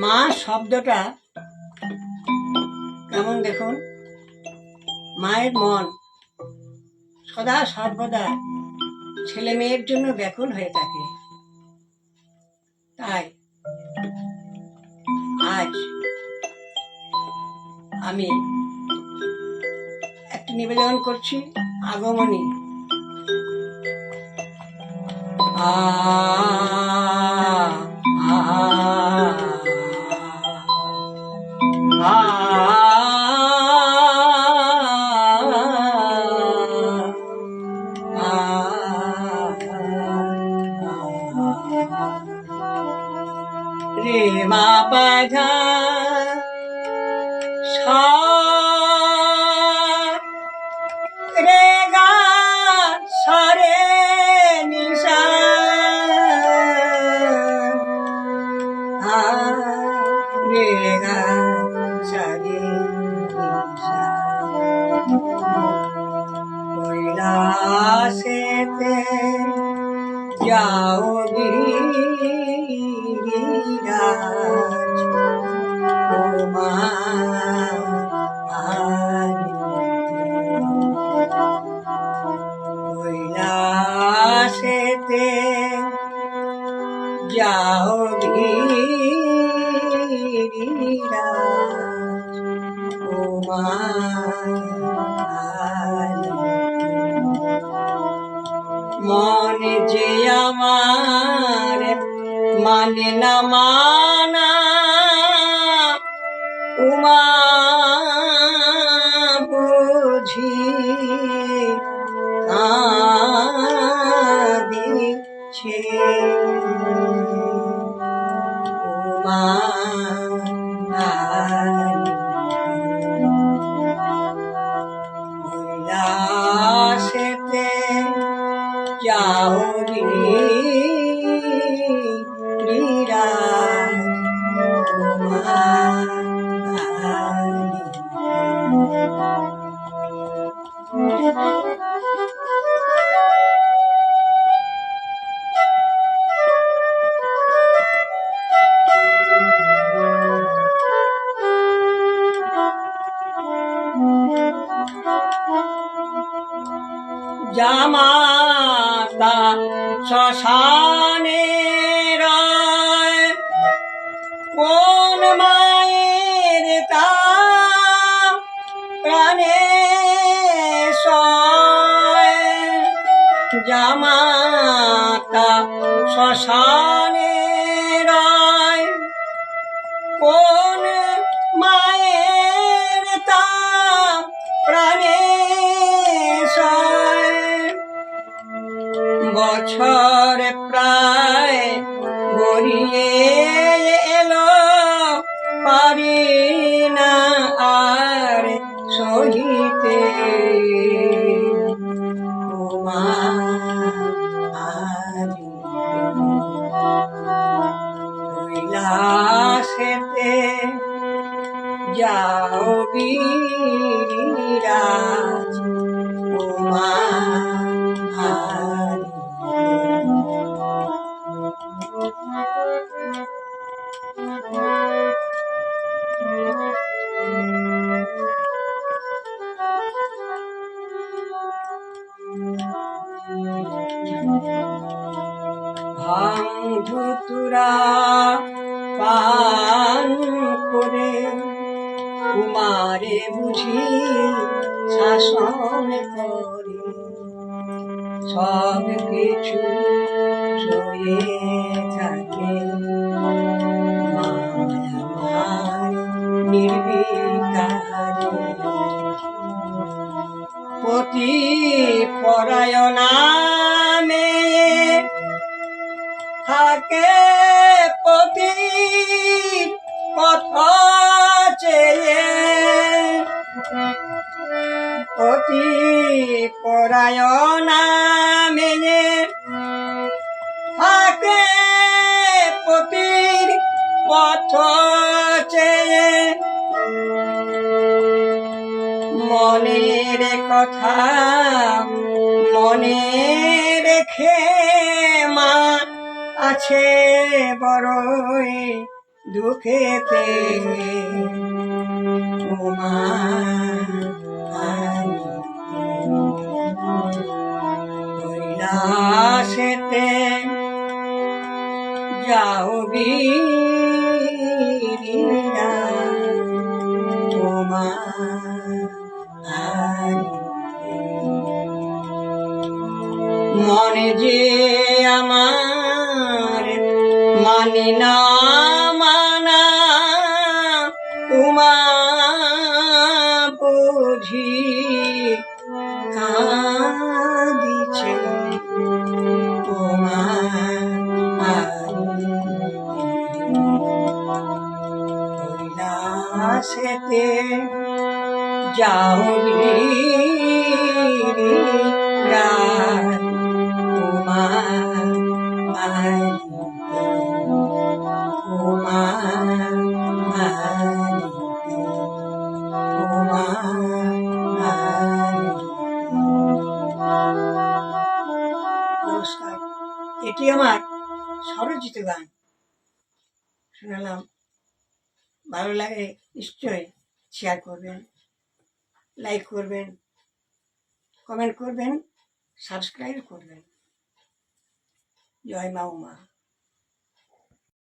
মা শব্দটা কেমন দেখুন? মায়ের মন সদা সর্বদা ছেলে মেয়ের জন্য ব্যাকুল হয়ে থাকে। তাই আজ আমি একটি নিবেদন করছি আগমনী। আ পাধা রে গা সরে নিশা রে গা সরে কৈলাসেতে যাও গিরিরাজ কৈলাসেতে যাও মন যে আমার মানে না মানা উমা উমা জামাতা শ্মশানে রয়। কোন মায়ের তা প্রাণে জামাতা শ্মশানে রয়। কোন Hare ভাং ধুতুরা পান করে। কুমারে বুঝি শাসন করে। সব কিছু সয়ে থাকে থাকে পতি কথা চেয়ে। অতি পরায়ণা থাকে পতির পথ চেয়ে। মনের কথা মনে রেখে আছে বড়ই দুঃখেতে। উমা কৈলাসেতে যাও বীরা উমা মনে যে মানি না মানা উমা বুঝি কাঁদিছে। উমা কৈলাসেতে যাও নমস্কার। এটি আমার স্বরচিত গান। শোনালাম, ভালো লাগে নিশ্চয় শেয়ার করবেন লাইক করবেন কমেন্ট করবেন সাবস্ক্রাইব করবেন। জয় মা উমা।